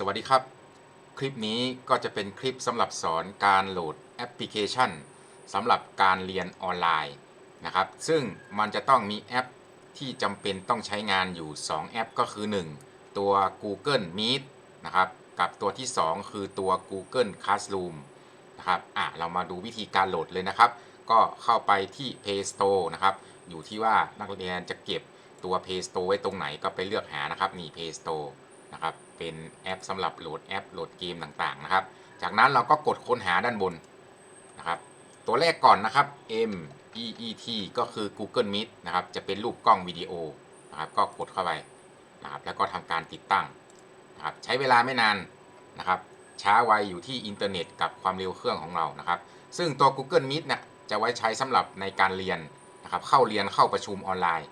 สวัสดีครับ คลิปนี้ก็จะเป็นคลิปสำหรับสอนการโหลดแอปพลิเคชันสำหรับการเรียนออนไลน์นะครับ ซึ่งมันจะต้องมีแอปที่จำเป็นต้องใช้งานอยู่ 2 แอปก็คือ 1 ตัว Google Meet นะครับกับตัวที่ 2 คือตัว Google Classroom นะครับอะเรามาดูวิธีการโหลดเลยนะครับ ก็เข้าไปที่ Play Store นะครับ อยู่ที่ว่านักเรียนจะเก็บตัว Play Store ไว้ตรงไหนก็ไปเลือกหานะครับนี่ Play Store นะครับ เป็นแอปสำหรับโหลดแอปโหลดเกมต่างๆนะครับ จากนั้นเราก็กดค้นหาด้านบนนะครับ ตัวแรกก่อนนะครับ M E E T ก็คือ Google Meet นะครับ จะเป็นรูปกล้องวิดีโอนะครับ ก็กดเข้าไปนะครับ แล้วก็ทำการติดตั้งนะครับ ใช้เวลาไม่นานนะครับ ช้าไวอยู่ที่อินเทอร์เน็ตกับความเร็วเครื่องของเรานะครับ ซึ่งตัว Google Meet นี่ยจะไว้ใช้สำหรับในการเรียนนะครับ เข้าเรียนเข้าประชุมออนไลน์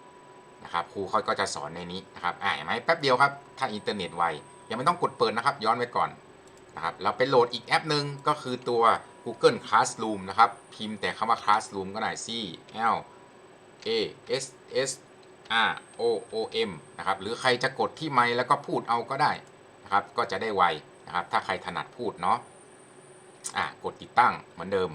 นะครับครูเขาก็จะสอนในนี้นะครับอ่าเห็นไหมแป๊บเดียวครับถ้าอินเทอร์เน็ตไวยังไม่ต้องกดเปิดนะครับ ย้อนไว้ก่อนนะครับเราไปโหลดอีกแอปหนึ่งก็คือตัว Google Classroom นะครับ พิมพ์แต่คำว่า Classroom ก็ได้ C L A S S R O O M นะครับหรือใครจะกดที่ไมค์แล้วก็พูดเอาก็ได้นะครับ ก็จะได้ไวนะครับ ถ้าใครถนัดพูดเนาะอะกดติดตั้งเหมือนเดิม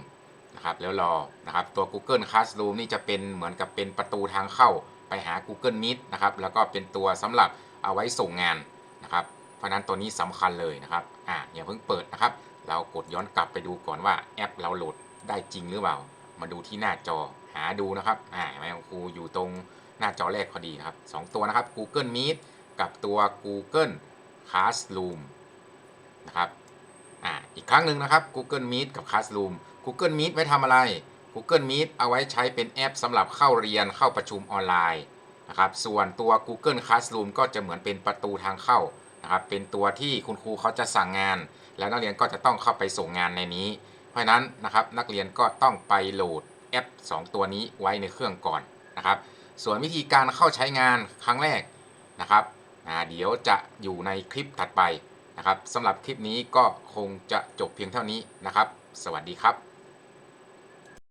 นะครับ แล้วรอนะครับ ตัว Google Classroom นี่จะเป็นเหมือนกับเป็นประตูทางเข้า ไปหา Google Meet นะครับแล้วก็เป็นตัวสำหรับเอาไว้ส่งงานนะครับเพราะนั้นตัวนี้สำคัญเลยนะครับอะอย่าเพิ่งเปิดนะครับ เรากดย้อนกลับไปดูก่อนว่าแอปเราโหลดได้จริงหรือเปล่า มาดูที่หน้าจอหาดูนะครับอ่าเห็นไหมของครูอยู่ตรงหน้าจอแรกพอดีนะครับสองตัวนะครับ Google Meet กับตัว Google Classroom นะครับอ่าอีกครั้งหนึ่งนะครับ Google Meet กับ Classroom Google Meet ไว้ทำอะไร Google Meet เอาไว้ใช้เป็นแอปสำหรับเข้าเรียนเข้าประชุมออนไลน์นะครับส่วนตัว Google Classroom ก็จะเหมือนเป็นประตูทางเข้านะครับเป็นตัวที่คุณครูเขาจะสั่งงาน แล้วนักเรียนก็จะต้องเข้าไปส่งงานในนี้ เพราะนั้นนะครับนักเรียนก็ต้องไปโหลดแอป 2 ตัวนี้ไว้ในเครื่องก่อนนะครับส่วนวิธีการเข้าใช้งานครั้งแรกนะครับเดี๋ยวจะอยู่ในคลิปถัดไปนะครับสำหรับคลิปนี้ก็คงจะจบเพียงเท่านี้นะครับ สวัสดีครับ